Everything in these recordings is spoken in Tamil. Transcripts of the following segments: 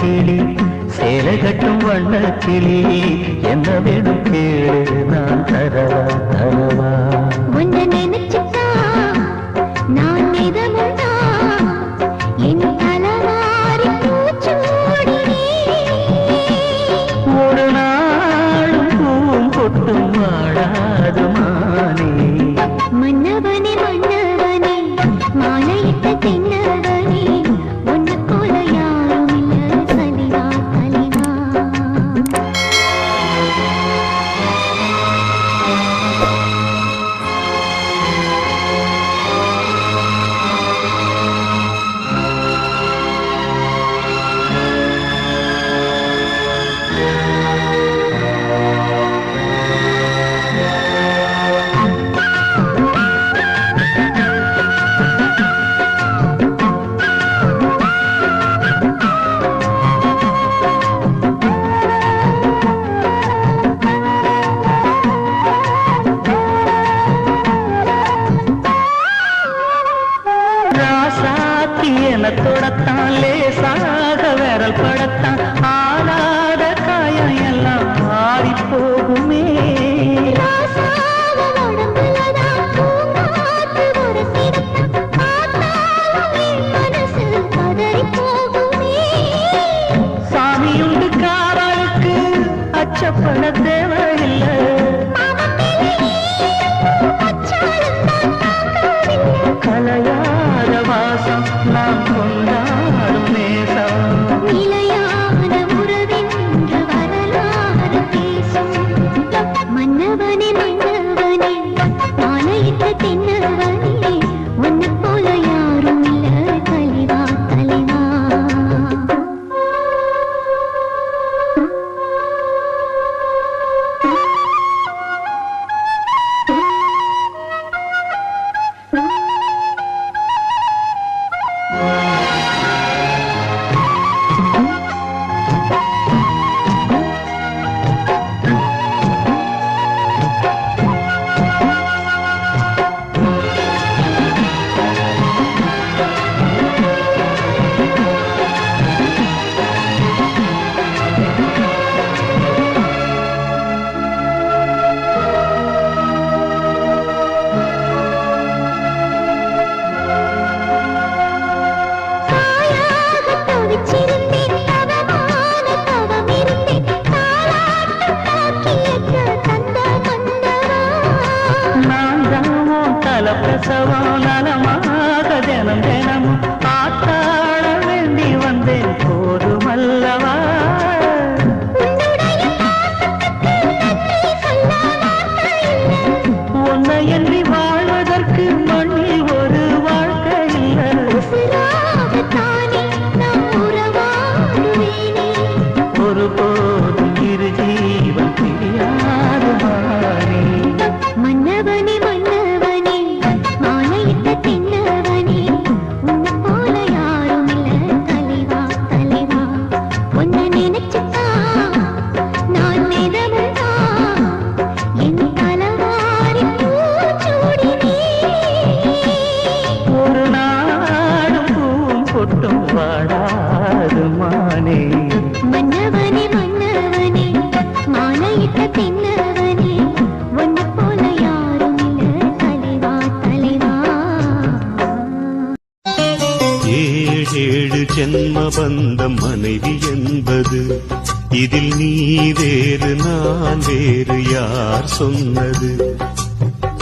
கிளி சேலை கட்டும் வண்ண கிளி என்ன வேணும் கேளு நான் தரவா தரவா. ஏழு ஜென்ம பந்தம் மனைவி என்பது. இதில் நீ வேறு நான் வேறு யார் சொன்னது.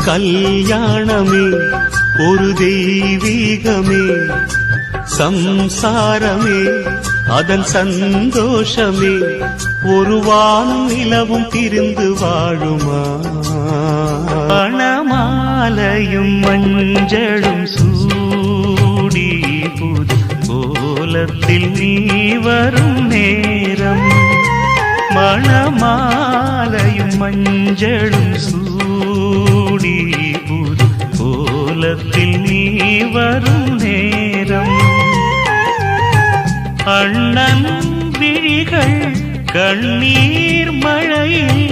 கல்யாணமே ஒரு தெய்வீகமே. சம்சாரமே அதன் சந்தோஷமே. ஒரு வானம் நிலவும் திரிந்து வாழுமா. பணமாலையும் மஞ்சளும் குலத்தில் நீ வரும் நேரம் மணமாலையும் மஞ்சளும் சூடி புது கோலத்தில் நீ வரும் நேரம். அண்ணன் விழிகள் கண்ணீர் மழையில்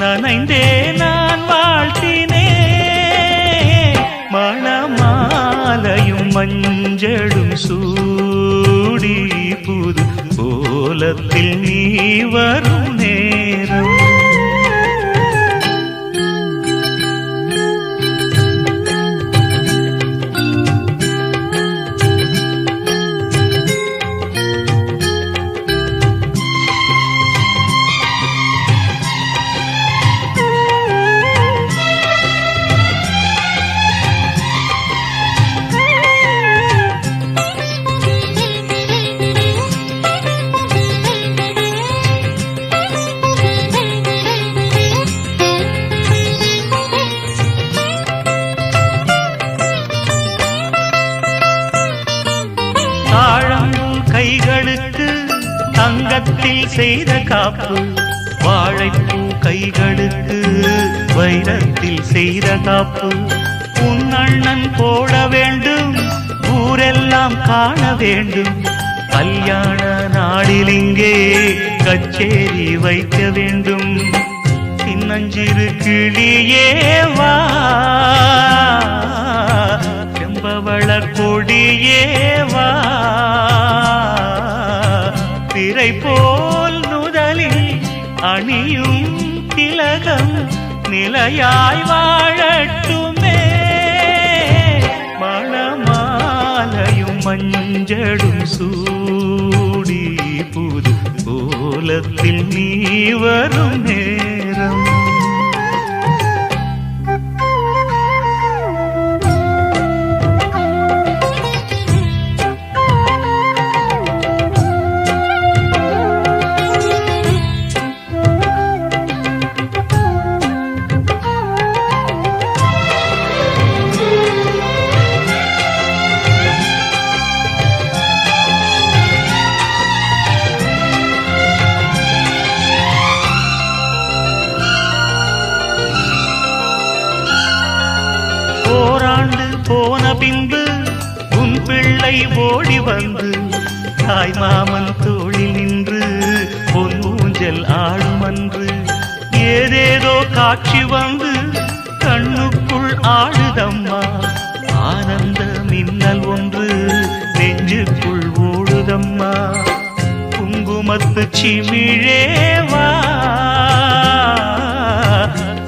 நனைந்தே நான் வாழ்த்தினே. மணமாலையும் மஞ்சளும் சூ கொடி புது கோலத்தில் நீ வரும் நேரம். செய்த காப்பு உன் அண்ணன் போட வேண்டும் ஊரெல்லாம் காண வேண்டும். கல்யாண நாளில் இங்கே கச்சேரி வைக்க வேண்டும். சின்னஞ்சிறு கிளியே வா செம்பவள கொடியே வா. திரை போல் நுதலில் அணியும் திலகம் நிலையாய் வாழட்டுமே. மணமாலையும் மஞ்சளும் சூடி புது கோலத்தில் நீ வரும் நேரம். காட்சி வந்து கண்ணுக்குள் ஆடுதம்மா. ஆனந்த மின்னல் ஒன்று நெஞ்சுக்குள் ஓடுதம்மா குங்குமத்து சிமிழேவா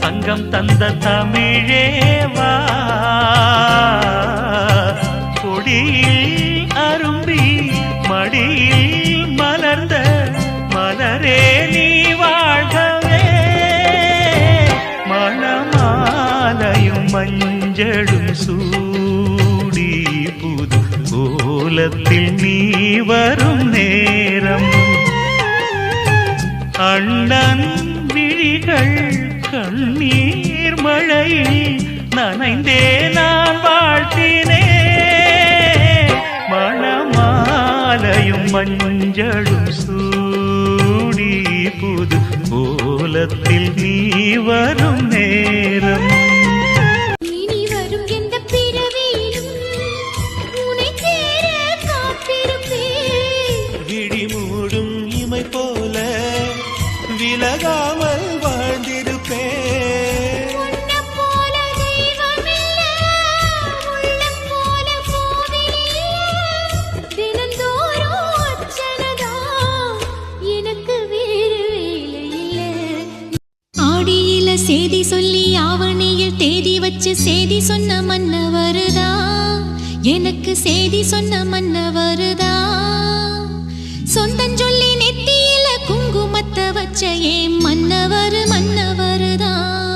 சங்கம் தந்த தமிழேவா கொடியில் மணமாலையும் மஞ்சளும் சூடி புது கோலத்தில் நீ வரும் நேரம். அண்ணன் விழிகள் கண்ணீர் மழையில் நனைந்தே நான் வாழ்த்தினே. மணமாலையும் மஞ்சளும் சூடி புது கோலத்தில் நீ வரும் செய்தி சொன்ன சேதி சொன்ன மன்னவருதா? எனக்கு செய்தி சொன்ன மன்னவருதா? சொந்தம் சொல்லி நெத்தியில குங்குமத்தை வச்ச ஏன் மன்னவர் மன்னவருதான்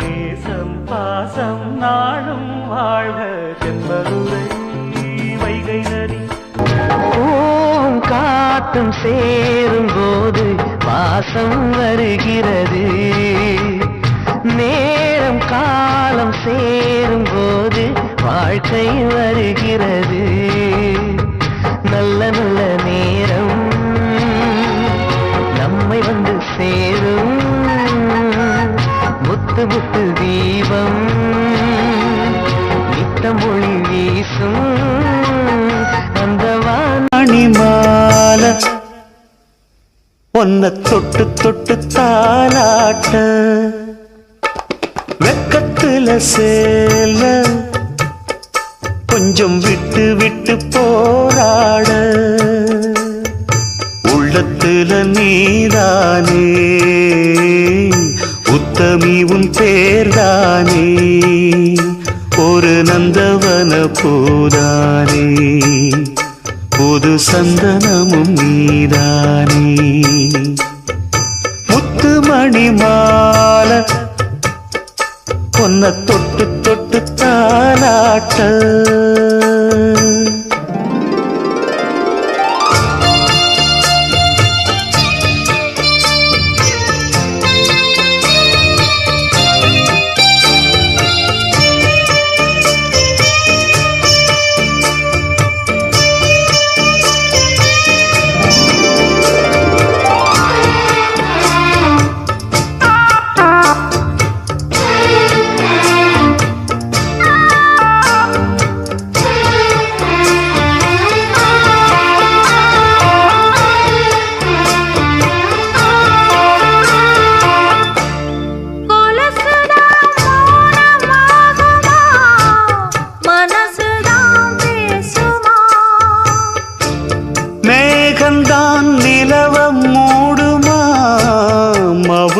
நேசம் பாசம் நாளும் வாழ்க செம்பருரை வைகை நதி. காத்தும் சேரும் போது பாசம் வருகிறது. நேரம் காலம் சேரும் போது வாழ்க்கை வருகிறது. நல்ல நல்ல முத்து முத்து தீபம் நித்தம் ஒளி வீசும் அந்த வாணிமால ஒன்ன தொட்டு தொட்டு தாலாட்ட வெக்கத்துல சேல கொஞ்சம் விட்டு விட்டு போராட உள்ளத்துல நீதானே. உத்தமி உன் பேர்தானே ஒரு நந்தவன பூதானே. புது சந்தனமும் நீதானே. முத்துமணி மாலை பொன்ன தொட்டு தொட்டு தாலாட்ட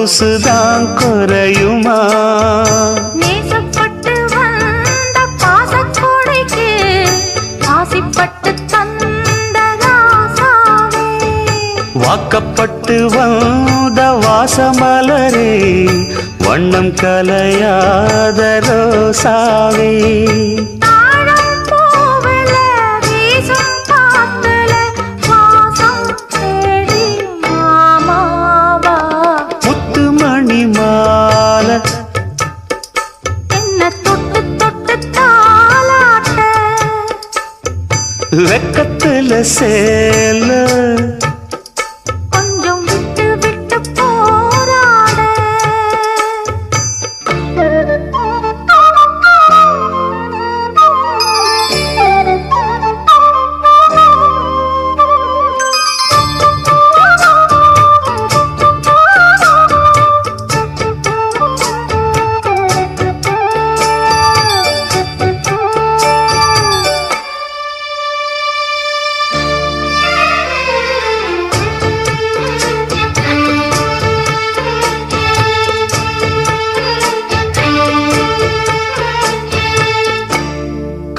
மவுசுதான் குறையுமா நேசப்பட்டு வந்த பாசக்கொடைக்கு ஆசைப்பட்டு. வாக்கப்பட்டு வந்த வாசமலரே வண்ணம் கலையாத ரோசாவே வெக்கத்துல சேல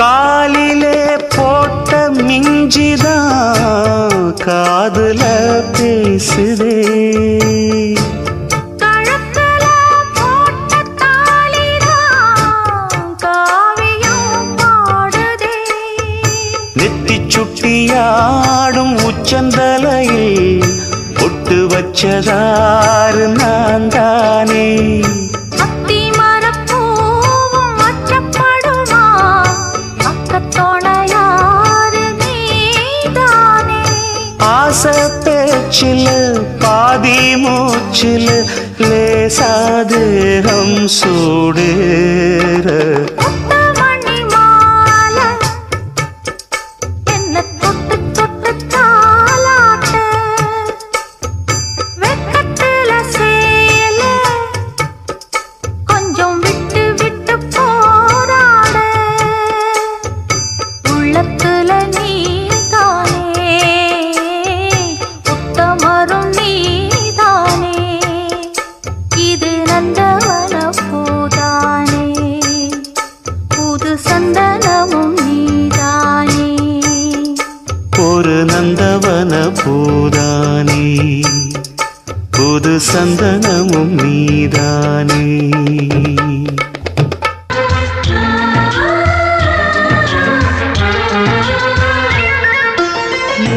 காலிலே போட்ட மிஞ்சிதான் காதுல பேசுதே. நெத்தி சுட்டியாடும் உச்சந்தலையில் பொட்டு வச்சதாறு நான் தானே ஆசை பேச்சில் பாதி மூச்சில் லேசாதேகம் சூடேற சந்தனமும் நீதானே.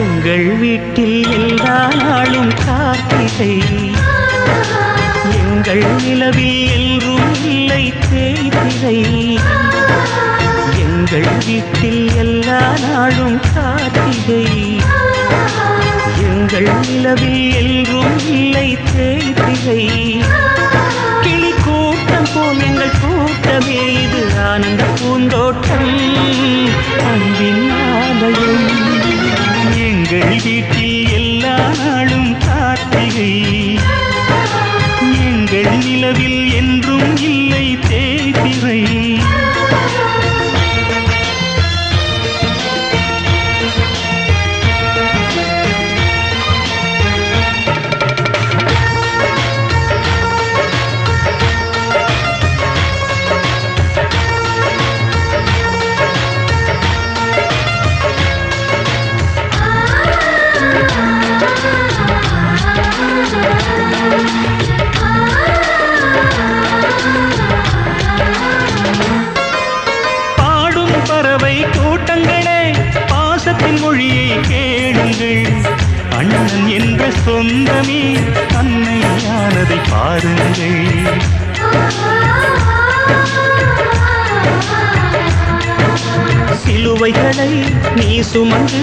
எங்கள் வீட்டில் எல்லா நாளும் காத்திரை. எங்கள் நிலவில் என்றும் இல்லை தேய்திரை. எங்கள் வீட்டில் எல்லா நாளும் காத்திரை. நிலவில் என்றும் இல்லை தேய்திரை. கிளி கூட்டம் போல் எங்கள் கூட்டமே இது ஆனந்த பூந்தோட்டம். அன்பின் ஆலயம். எங்கள் வீட்டில் எல்லா நாளும் கார்த்திகை. அண்ணன் என்ற சொந்தமே அன்னையானதை பாருங்கள். சிலுவைகளை நீ சுமந்து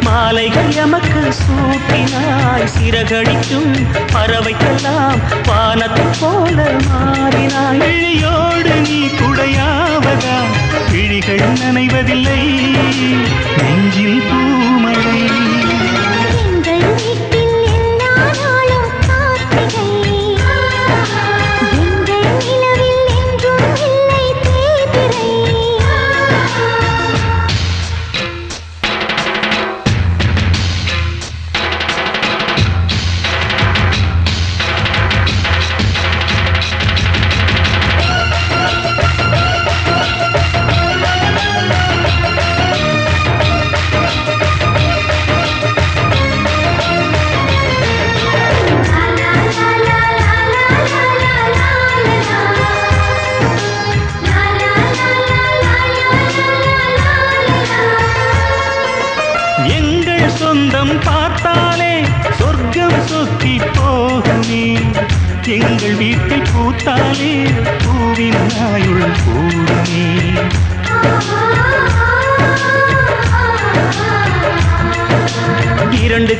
மாலைகள் எமக்கு சூட்டினாய். சிறகடிக்கும் பறவைக்கெல்லாம் வானத்தை போல மாறினாய். இழியோடு நீ குடையாவதா? இழிகள் நனைவதில்லை. நெஞ்சில் பூமழை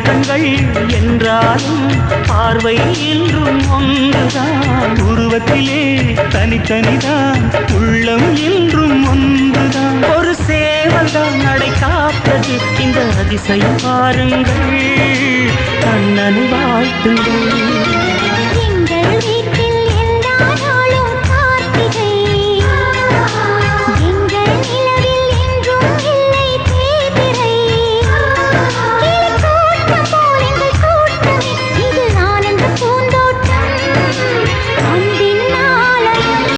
இரண்டு கண்கள் என்றாலும் பார்வை என்றும் ஒன்றுதான். உருவத்திலே தனித்தனிதான் உள்ளம் என்றும் ஒன்றுதான். ஒரு சேவல்தான் நடை காப்பது. இந்த அதிசயம் பாருங்கள் கண்ணன் வாழ்த்துங்கள்.